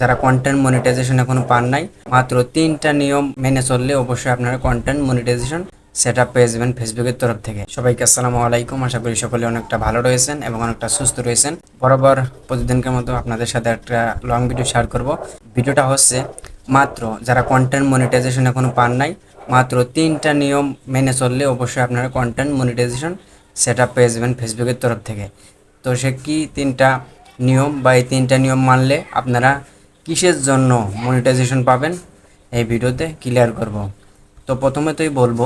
যারা content monetization এখনও পান নাই, মাত্র তিনটা নিয়ম মেনে চললে অবশ্যই আপনারা কন্টেন্ট মনিটাইজেশন সেট আপ পেয়ে যাবেন ফেসবুকের তরফ থেকে। সবাইকে আসসালামু আলাইকুম। আশা করি সকলে অনেকটা ভালো রয়েছেন এবং অনেকটা সুস্থ রয়েছেন। বরাবর প্রতিদিনকার মতো আপনাদের সাথে একটা লং ভিডিও শেয়ার করব। ভিডিওটা হচ্ছে মাত্র যারা কন্টেন্ট মনিটাইজেশন এখনও পান নাই, মাত্র তিনটা নিয়ম মেনে চললে অবশ্যই আপনারা কন্টেন্ট মনিটাইজেশন সেট আপ পেয়ে যাবেন ফেসবুকের তরফ থেকে। তো সে কি তিনটা নিয়ম বা এই তিনটা নিয়ম মানলে আপনারা কিসের জন্য মনিটাইজেশন পাবেন? এই ভিডিওতে ক্লিয়ার করব। তো প্রথমে তোই বলব,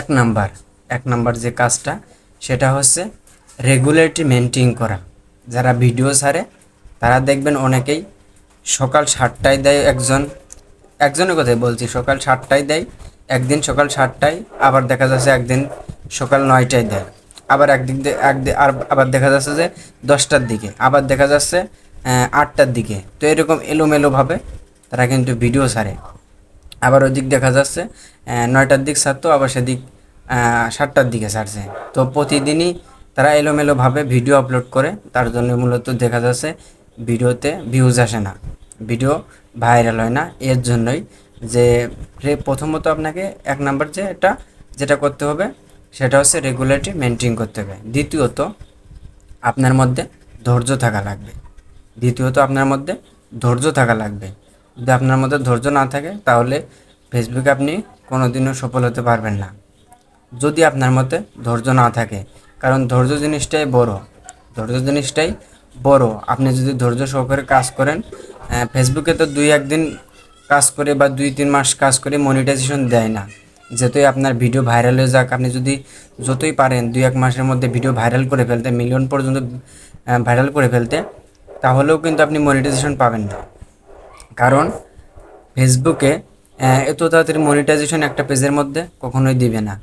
এক নাম্বার এক নাম্বার যে কাজটা, সেটা হচ্ছে রেগুলারিটি মেনটেন করা। যারা ভিডিও ছাড়ে, তারা দেখবেন অনেকেই সকাল সাতটায় দেয় একজন, একজনের কথাই বলছি, সকাল সাতটায় দেয়, একদিন সকাল সাতটায়, আবার দেখা যাচ্ছে একদিন সকাল নয়টায় দেয়। আবার একদিক দিয়ে, একদিন আবার দেখা যাচ্ছে যে দশটার দিকে, আবার দেখা যাচ্ছে আটটার দিকে। তো এরকম এলোমেলোভাবে তারা কিন্তু ভিডিও ছাড়ে। আবার ওদিক দেখা যাচ্ছে নয়টার দিক ছাড়তো, আবার সেদিক সাতটার দিকে ছাড়ছে। তো প্রতিদিনই তারা এলোমেলোভাবে ভিডিও আপলোড করে। তার জন্য মূলত দেখা যাচ্ছে ভিডিওতে ভিউজ আসে না। ভিডিও ভাইরাল হয় না। এর জন্যই যে প্রথমত আপনাকে এক নাম্বার যে এটা যেটা করতে হবে, সেটা হচ্ছে রেগুলারিটি মেনটেন করতে হবে। দ্বিতীয়ত, আপনার মধ্যে ধৈর্য থাকা লাগবে। দ্বিতীয়ত আপনার মধ্যে ধৈর্য থাকা লাগবে। যদি আপনার মধ্যে ধৈর্য না থাকে, তাহলে ফেসবুকে আপনি কোনোদিনও সফল হতে পারবেন না। যদি আপনার মধ্যে ধৈর্য না থাকে, কারণ ধৈর্য জিনিসটাই বড়। ধৈর্য জিনিসটাই বড়। আপনি যদি ধৈর্য সহকারে কাজ করেন ফেসবুকে তো দুই একদিন কাজ করে বা দুই তিন মাস কাজ করে মনিটাইজেশন দেয় না। যতই আপনার ভিডিও ভাইরাল হয়ে যাক, আপনি যদি যতই পারেন দুই এক মাসের মধ্যে ভিডিও ভাইরাল করে ফেলতে মিলিয়ন পর্যন্ত ভাইরাল করে ফেলতে তাহলেও কিন্তু আপনি মনিটাইজেশন পাবেন না। কারণ ফেসবুকে এত তাড়াতাড়ি মনিটাইজেশন একটা পেজের মধ্যে কখনোই দিবে না।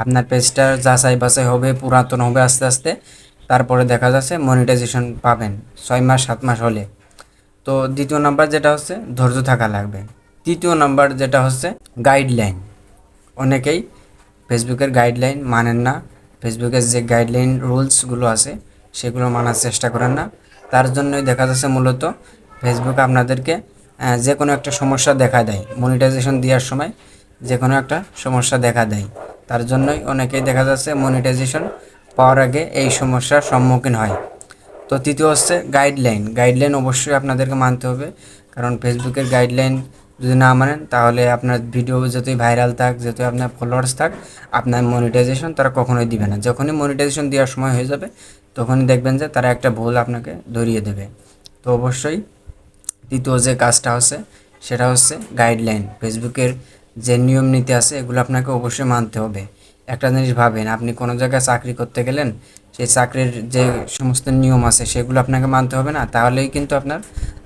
আপনার পেজটা যাচাই বাছাই হবে, পুরাতন হবে আস্তে আস্তে, তারপরে দেখা যাচ্ছে মনিটাইজেশন পাবেন ছয় মাস, সাত মাস হলে। তো দ্বিতীয় নাম্বার যেটা হচ্ছে, ধৈর্য থাকা লাগবে। তৃতীয় নাম্বার যেটা হচ্ছে গাইডলাইন অনেকেই ফেসবুকের গাইডলাইন মানেন না। ফেসবুকের যে গাইডলাইন রুলসগুলো আছে, সেগুলো মানার চেষ্টা করেন না। তার জন্যই দেখা যাচ্ছে মূলত ফেসবুক আপনাদেরকে যে কোনো একটা সমস্যা দেখা দেয়। মনিটাইজেশন দেওয়ার সময় যে কোনো একটা সমস্যা দেখা দেয়। তার জন্যই অনেকেই দেখা যাচ্ছে মনিটাইজেশন পাওয়ার আগে এই সমস্যার সম্মুখীন হয়। তো তৃতীয় হচ্ছে গাইডলাইন গাইডলাইন অবশ্যই আপনাদেরকে মানতে হবে, কারণ ফেসবুকের গাইডলাইন যদি না মানেন, তাহলে আপনার ভিডিও যতই ভাইরাল থাক, যতই আপনার ফলোয়ার্স থাক, আপনার মনিটাইজেশন তারা কখনোই দিবে না। যখনই মনিটাইজেশন দেওয়ার সময় হয়ে যাবে, তখনই দেখবেন যে তারা একটা ভুল আপনাকে ধরিয়ে দেবে। তো অবশ্যই তৃতীয় যে কাজটা হচ্ছে সেটা হচ্ছে গাইডলাইন ফেসবুকের যে নিয়ম নীতি আছে, এগুলো আপনাকে অবশ্যই মানতে হবে। একটা জিনিস ভাবেন, আপনি কোনো জায়গায় চাকরি করতে গেলেন, সেই চাকরির যে সমস্ত নিয়ম আছে, সেগুলো আপনাকে মানতে হবে না। তাহলেই কিন্তু আপনার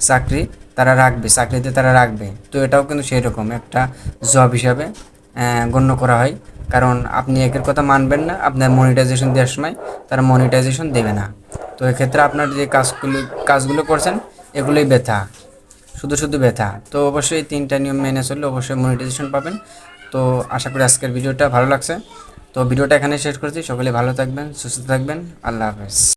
চাকরি তারা রাখবে, চাকরিতে তারা রাখবে। তো এটাও কিন্তু সেই রকম একটা জব হিসাবে গণ্য করা হয়। কারণ আপনি একের কথা মানবেন না, আপনার মনিটাইজেশন দেওয়ার সময় তারা মনিটাইজেশন দেবে না। তো এক্ষেত্রে আপনার যে কাজগুলো কাজগুলো করছেন, এগুলোই ব্যথা। শুধু শুধু ব্যথা। তো অবশ্যই তিনটা নিয়ম মেনে চললে অবশ্যই মনিটাইজেশন পাবেন। তো আশা করি আজকের ভিডিওটা ভালো লাগছে। তো ভিডিওটা এখানে শেষ করছি। সকলে ভালো থাকবেন, সুস্থ থাকবেন। আল্লাহ হাফেজ।